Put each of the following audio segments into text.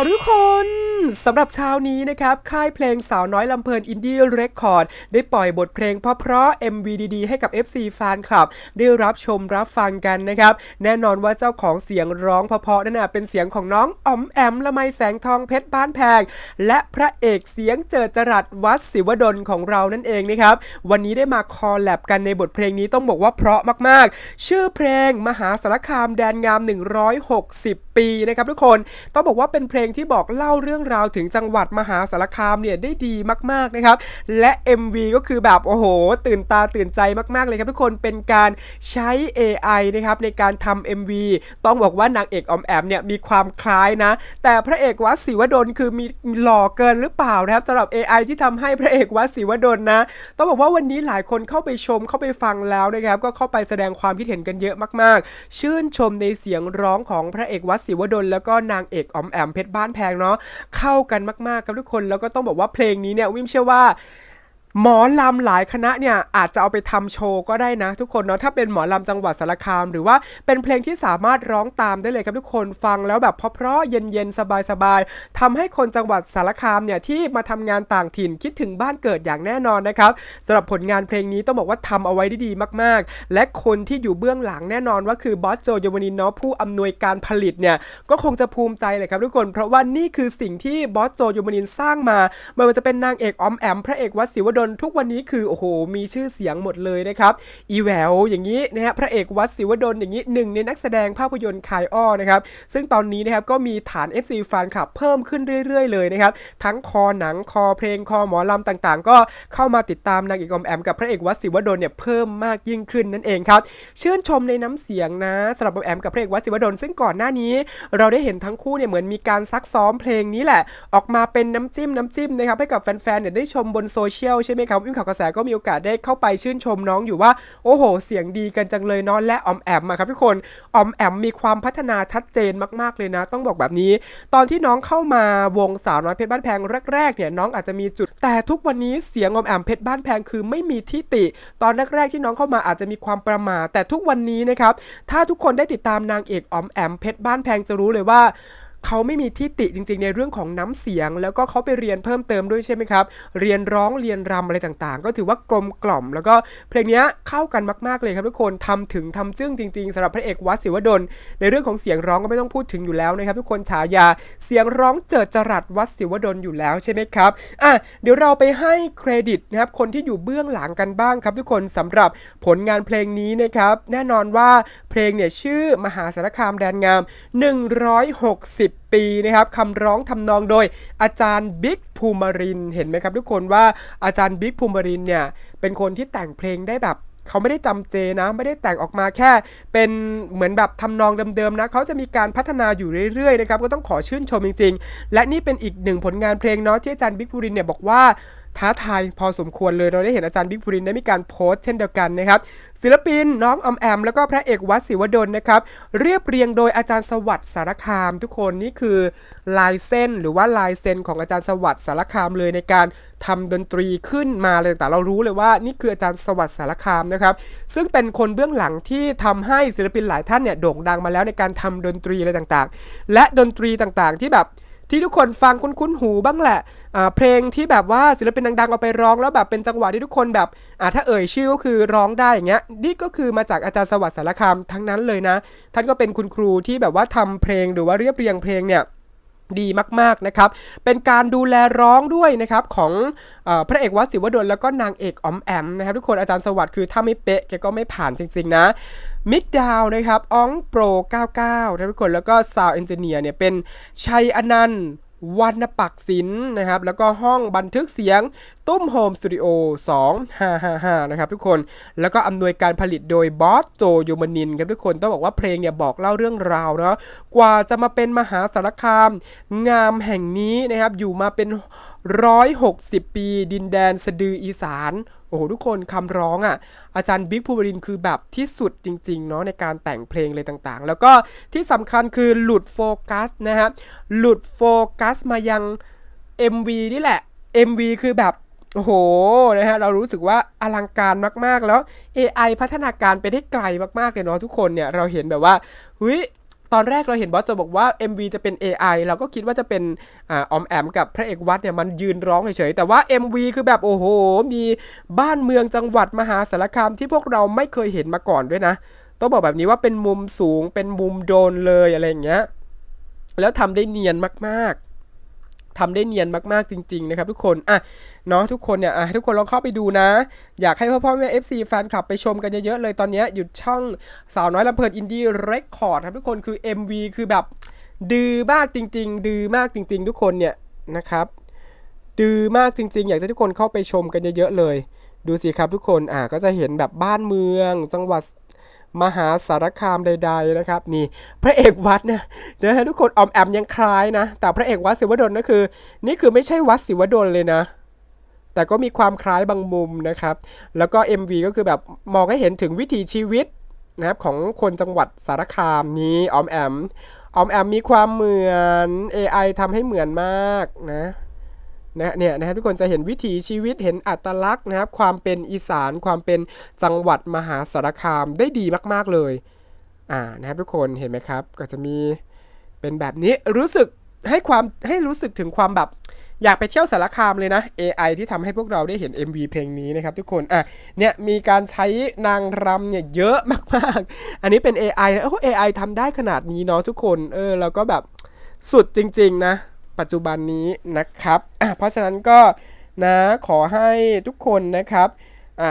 าวทุกคนสำหรับเช้านี้นะครับ ค่ายเพลงสาวน้อยลำเพลินอินดี้เรคคอร์ดได้ปล่อยบทเพลงเพราะๆ MV ดีๆ ให้กับ FC แฟนคลับ ได้รับชมรับฟังกันนะครับ แน่นอนว่าเจ้าของเสียงร้องเพราะๆนั่นนะเป็นเสียงของน้องอ๋อมแอมละไมแสงทองเพชรบ้านแพง และพระเอกเสียงเจิดจรัสวัดศิวดลของเรานั่นเองนะครับ วันนี้ได้มาคอลแลบกันในบทเพลงนี้ต้องบอกว่าเพราะมากๆ ชื่อเพลงมหาสารคามแดนงาม 160 ปีนะครับทุกคนต้องบอกว่าเป็นเพลงที่บอกเล่าเรื่องราวถึงจังหวัดมหาสารคามเนี่ยได้ดีมากๆนะครับและ MV ก็คือแบบโอ้โห ตื่นตาตื่นใจมากๆเลยครับทุกคนเป็นการใช้ AI นะครับในการทำ MV ต้องบอกว่านางเอกอมแอมเนี่ยมีความคล้ายนะ แต่พระเอกวัดศิวดลคือมีหล่อเกินหรือเปล่านะครับสำหรับ AI ที่ทำให้พระเอกวัดศิวดลนะ ต้องบอกว่าวันนี้หลายคนเข้าไปชมเข้าไปฟังแล้วนะครับก็เข้าไปแสดงความคิดเห็นกันเยอะมากๆ ชื่นชมในเสียงร้องของพระเอกวัดศิวดลแล้วก็นางเอกออมแอมเพชรบ้านแพงเนาะเข้ากันมากๆครับทุกคนแล้วก็ต้องบอกว่าเพลงนี้เนี่ยวิมเชื่อว่า หมอลำหลายคณะเนี่ยอาจจะเอาไปทำโชว์ก็ได้นะทุกคนเนาะถ้าเป็นหมอลำจังหวัดสารคาม หรือว่าเป็นเพลงที่สามารถร้องตามได้เลยครับทุกคนฟังแล้วแบบเพราะๆเย็นๆสบายๆทำให้คนจังหวัดสารคามเนี่ยที่มาทำงานต่างถิ่นคิดถึงบ้านเกิดอย่างแน่นอนนะครับสำหรับผลงานเพลงนี้ต้องบอกว่าทำเอาไว้ได้ดีมากๆ และคนที่อยู่เบื้องหลังแน่นอนว่าคือบอสโจโยวนินเนาะผู้อำนวยการผลิตเนี่ยก็คงจะภูมิใจเลยครับทุกคน เพราะว่านี่คือสิ่งที่บอสโจโยวนินสร้างมาไม่ว่าจะเป็นนางเอกออมแอมพระเอกวัดศิวดลทุกวันนี้คือโอ้โหมีชื่อเสียงหมดเลยนะครับอีแหววอย่างนี้นะฮะพระเอกวัดศิวดลอย่างนี้หนึ่งในนักแสดงภาพยนตร์คายอ้อนะครับซึ่งตอนนี้นะครับก็มีฐาน FC แฟนคลับเพิ่มขึ้นเรื่อย ๆ เลยนะครับทั้งคอหนังคอเพลงคอหมอลำต่างๆ ก็เข้ามาติดตามนางเอกอมแอมกับพระเอกวัดศิวดลเนี่ยเพิ่มมากยิ่งขึ้นนั่นเองครับชื่นชมในน้ำเสียงนะสำหรับอมแอมกับพระเอกวัดศิวดลซึ่งก่อนหน้านี้ เราได้เห็นทั้งคู่เนี่ยเหมือนมีการซักซ้อมเพลงนี้แหละ ออกมาเป็นน้ำจิ้มน้ำจิ้มนะครับให้กับแฟนๆเนี่ยได้ชมบนโซเชียลใช่ไหมครับวิ่งข่าวกระแสก็มีโอกาสได้เข้าไปชื่นชมน้องอยู่ว่า โอ้โห เสียงดีกันจังเลยเนาะและอมแอมอะครับทุกคนอมแอมมีความพัฒนาชัดเจนมากๆเลยนะ ต้องบอกแบบนี้ ตอนที่น้องเข้ามาวงสาวน้อยเพชรบ้านแพงแรกๆเนี่ยน้องอาจจะมีจุด แต่ทุกวันนี้เสียงอมแอมเพชรบ้านแพงคือไม่มีที่ติ ตอนแรกๆที่น้องเข้ามาอาจจะมีความประมาทแต่ทุกวันนี้นะครับถ้าทุกคนได้ติดตามนางเอกอมแอมเพชรบ้านแพงจะรู้เลยว่า เขาไม่มีที่ติจริงๆ ในเรื่องของน้ำเสียง แล้วก็เขาไปเรียนเพิ่มเติมด้วยใช่ไหมครับ เรียนร้องเรียนรำอะไรต่างๆ ก็ถือว่ากลมกล่อม แล้วก็เพลงนี้เข้ากันมากๆเลยครับทุกคนทำถึงทำจึ้งจริงๆสำหรับพระเอกวัดศิวดล ในเรื่องของเสียงร้องก็ไม่ต้องพูดถึงอยู่แล้วนะครับทุกคนฉายาเสียงร้องเจิดจรัสวัดศิวดลอยู่แล้วใช่ไหมครับอะเดี๋ยวเราไปให้เครดิตนะครับคนที่อยู่เบื้องหลังกันบ้างครับทุกคนสำหรับผลงานเพลงนี้นะครับแน่นอนว่าเพลงเนี่ยชื่อมหาสารคามแดนงาม 160ปีนะครับคำร้องทำนองโดยอาจารย์บิ๊กภูมารินเห็นไหมครับทุกคนว่าอาจารย์บิ๊กภูมารินเนี่ยเป็นคนที่แต่งเพลงได้แบบเขาไม่ได้จำเจนะ ไม่ได้แต่งออกมาแค่เป็นเหมือนแบบทำนองเดิมๆนะเขาจะมีการพัฒนาอยู่เรื่อยๆนะครับก็ต้องขอชื่นชมจริงๆ และนี่เป็นอีกหนึ่งผลงานเพลงเนาะที่อาจารย์บิ๊กภูรินเนี่ยบอกว่า ท้าทายพอสมควรเลยเราได้เห็นอาจารย์บิ๊กภูรินได้มีการโพสต์เช่นเดียวกันนะครับศิลปินน้องอมแอม แล้วก็พระเอกวัดศิวดลนะครับเรียบเรียงโดยอาจารย์สวัสดิ์สารคาม ทุกคนนี่คือลายเส้นหรือว่าลายเซ็นของอาจารย์สวัสดิ์สารคามเลยในการทำดนตรีขึ้นมาเลยแต่เรารู้เลยว่านี่คืออาจารย์สวัสดิ์สารคามนะครับซึ่งเป็นคนเบื้องหลังที่ทำให้ศิลปินหลายท่านเนี่ยโด่งดังมาแล้วในการทำดนตรีอะไรต่างๆ และดนตรีต่างๆ ที่แบบ ที่ทุกคนฟังคุ้นๆหูบ้างแหละอ่าเพลงที่แบบว่าศิลปินดังๆเอาไปร้องแล้วแบบเป็นจังหวะที่ทุกคนแบบอ่าถ้าเอ่ยชื่อก็คือร้องได้อย่างเงี้ยนี่ก็คือมาจากอาจารย์สวัสดิ์สารคามทั้งนั้นเลยนะ ท่านก็เป็นคุณครูที่แบบว่าทำเพลงหรือว่าเรียบเรียงเพลงเนี่ย ดีมากๆนะครับ เป็นการดูแลร้องด้วยนะครับของอพระเอกวัดศิวดลแล้วก็นางเอกออมแอมนะครับทุกคนอาจารย์สวัสดิ์คือถ้าไม่เป๊ะแกก็ไม่ผ่านจริง ๆ นะมิกดาวนะครับอองโปร 99นะทุกคนแล้วก็ซาวเอนจิเนียร์เนี่ยเป็นชัยอนันต์ วรรณปักศิลป์นะครับ แล้วก็ห้องบันทึกเสียงตุ้มโฮมสตูดิโอ2555 นะครับทุกคน แล้วก็อำนวยการผลิตโดยบอสโจโยมานินครับทุกคน ต้องบอกว่าเพลงเนี่ยบอกเล่าเรื่องราวเนาะ กว่าจะมาเป็นมหาสารคาม งามแห่งนี้นะครับ อยู่มาเป็น 160 ปี ดินแดนสะดืออีสาน โอ้โหทุกคนคำร้องอะอาจารย์บิ๊กภูมิรินคือแบบที่สุดจริงๆเนาะในการแต่งเพลงเลยต่างๆ แล้วก็ที่สำคัญคือหลุดโฟกัสนะครับหลุดโฟกัสมายัง MV นี่แหละ MV คือแบบโอ้โหนะฮะเรารู้สึกว่าอลังการมากๆแล้ว AI พัฒนาการไปได้ไกลมากๆเลยเนาะทุกคนเนี่ยเราเห็นแบบว่าเฮ้ย ตอนแรกเราเห็นบอสจะบอกว่า MV จะเป็น AI เราก็คิดว่าจะเป็นอ่อมแอมกับพระเอกวัดเนี่ยมันยืนร้องเฉยๆแต่ว่า MV คือแบบโอ้โห มีบ้านเมืองจังหวัดมหาสารคามที่พวกเราไม่เคยเห็นมาก่อนด้วยนะต้องบอกแบบนี้ว่าเป็นมุมสูงเป็นมุมโดนเลยอะไรอย่างเงี้ยแล้วทำได้เนียนมากๆ ทำได้เนียนมากๆจริง ๆ นะครับ ทุกคนอะเนาะทุกคนเนี่ยอะทุกคนลองเข้าไปดูนะ อยากให้พ่อพ่อแม่ FC แฟนคลับไปชมกันเยอะๆเลยตอนนี้หยุดช่องสาวน้อยลำเพลินอินดี้เรคคอร์ดครับทุกคนคือ MV คือแบบดื้อมากจริง ๆ ดื้อมากจริง ๆ ทุกคนเนี่ยนะครับดื้อมากจริง ๆ อยากให้ทุกคนเข้าไปชมกันเยอะๆเลย ดูสิครับทุกคนอ่าก็จะเห็นแบบบ้านเมือง จังหวัด มหาสารคามใด ๆนะครับ นี่พระเอกวัดเนี่ยนะฮะทุกคนออมแอมยังคล้ายนะ แต่พระเอกวัดศิวดลนั่นคือ นี่คือไม่ใช่วัดศิวดลเลยนะแต่ก็มีความคล้ายบางมุมนะครับ แล้วก็ MV ก็คือแบบมองให้เห็นถึงวิถีชีวิตนะครับของคนจังหวัดสารคามนี้ออมแอมออมแอมมีความเหมือน AI ทำให้เหมือนมากนะ นะเนี่ยนะครับทุกคนจะเห็นวิถีชีวิตเห็นอัตลักษณ์นะครับ ความเป็นอีสานความเป็นจังหวัดมหาสารคามได้ดีมาก ๆเลยอ่านะครับทุกคนเห็นไหมครับ ก็จะมีเป็นแบบนี้รู้สึกให้ความให้รู้สึกถึงความแบบอยากไปเที่ยวสารคามเลยนะ AI ที่ทำให้พวกเราได้เห็น MV เพลงนี้นะครับทุกคน อะ เนี่ยมีการใช้นางรำเนี่ยเยอะมากๆ อันนี้เป็น AI นะโอ้ AI ทำได้ขนาดนี้เนาะทุกคน เออ แล้วก็แบบสุดจริง ๆ นะ ปัจจุบันนี้นะครับเพราะฉะนั้นก็นะขอให้ทุกคนนะครับ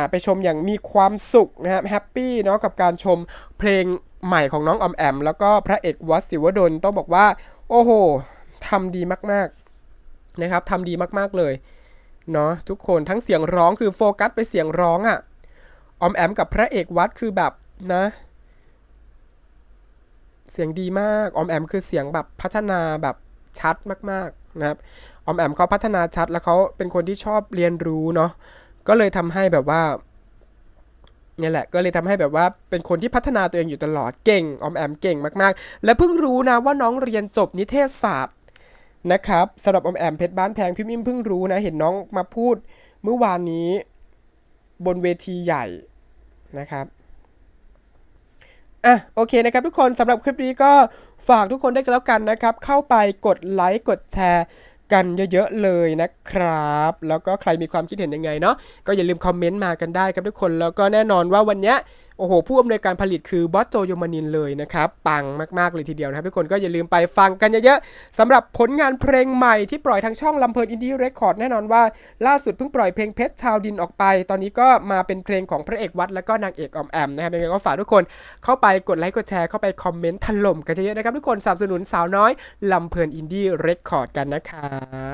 ไปชมอย่างมีความสุขนะครับแฮปปี้เนาะกับการชมเพลงใหม่ของน้องอมแอม แล้วก็พระเอกวัดศิวดลต้องบอกว่า โอ้โหทำดีมากๆนะครับทำดีมากๆเลยเนาะทุกคนทั้งเสียงร้องคือโฟกัสไปเสียงร้องอะ่ะอมแอมกับพระเอกวัดคือแบบนะ เสียงดีมากอมแอมคือเสียงแบบพัฒนาแบบ ชัดมากๆนะครับออมแอมเขาพัฒนาชัดแล้วเขาเป็นคนที่ชอบเรียนรู้เนาะก็เลยทำให้แบบว่าเนี่ยแหละก็เลยทำให้แบบว่าเป็นคนที่พัฒนาตัวเองอยู่ตลอดเก่งออมแอมเก่งมากๆ และเพิ่งรู้นะว่าน้องเรียนจบนิเทศศาสตร์นะครับสำหรับอมแอมเพชรบ้านแพงพี่มิมเพิ่งรู้นะเห็นน้องมาพูดเมื่อวานนี้บนเวทีใหญ่นะครับ อะโอเคนะครับทุกคนสำหรับคลิปนี้ก็ฝากทุกคนได้กันแล้วกันนะครับ เข้าไปกดไลค์กดแชร์กันเยอะๆเลยนะครับ แล้วก็ใครมีความคิดเห็นยังไงเนาะก็อย่าลืมคอมเมนต์มากันได้ครับทุกคนแล้วก็แน่นอนว่าวันเนี้ย โอ้โห ผู้อำนวยการผลิตคือบอสโจโยมานินเลยนะครับ ปังมากๆเลยทีเดียวนะครับทุกคนก็อย่าลืมไปฟังกันเยอะๆสำหรับผลงานเพลงใหม่ที่ปล่อยทางช่องลำเพลินอินดี้เรคคอร์ดแน่นอนว่า ล่าสุดเพิ่งปล่อยเพลงเพชรชาวดินออกไป ตอนนี้ก็มาเป็นเพลงของพระเอกวัดแล้วก็นางเอกออมแอมนะครับยังไงก็ฝากทุกคนเข้าไปกดไลค์กดแชร์เข้าไปคอมเมนต์ถล่มกันเยอะๆนะครับทุกคนสนับสนุนสาวน้อยลำเพลินอินดี้เรคคอร์ดกันนะครับ